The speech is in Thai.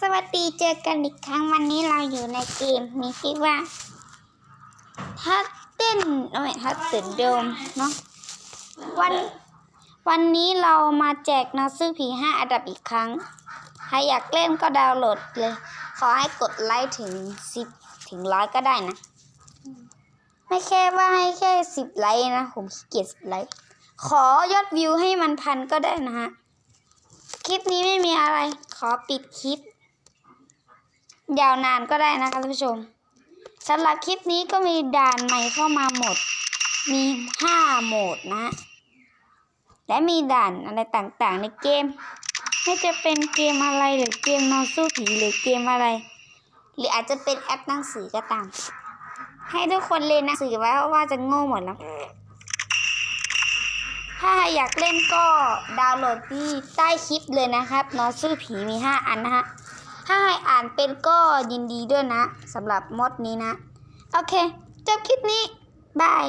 สวัสดีเจอกันอีกครั้งวันนี้เราอยู่ในเกมมีชื่อว่าทัตเต้นโอ้ยทัตเต้นโดมเนาะวันวันนี้เรามาแจกนังสือผีห้าอันดับอีกครั้ง ใครอยากเล่นก็ดาวน์โหลดเลย ขอให้กดไลค์ถึงสิบถึงร้อยก็ได้นะ ไม่แค่ว่าให้แค่สิบไลค์นะ ผมขี้เกียจสิบไลค์ขอยอดวิวให้มันพันก็ได้นะฮะคลิปนี้ไม่มีอะไร ขอปิดคลิป ยาวนานก็ได้นะคะท่านผู้ชมสำหรับคลิปนี้ก็มีด่านใหม่เข้ามาหมด มีห้าโหมดนะ และมีด่านอะไรต่างๆในเกม ไม่จะเป็นเกมอะไรหรือเกมนอนสู้ผีหรือเกมอะไร หรืออาจจะเป็นแอปหนังสือก็ตาม ให้ทุกคนเรียนหนังสือไว้เพราะว่าจะโง่หมดแล้ว ถ้าอยากเล่นก็ดาวน์โหลดที่ใต้คลิปเลยนะครับนอนสู้ผีมี5อันนะฮะถ้าให้านเป็นก็ยินดีด้วยนะสำหรับมดนี้นะ โอเค จบคลิปนี้ บาย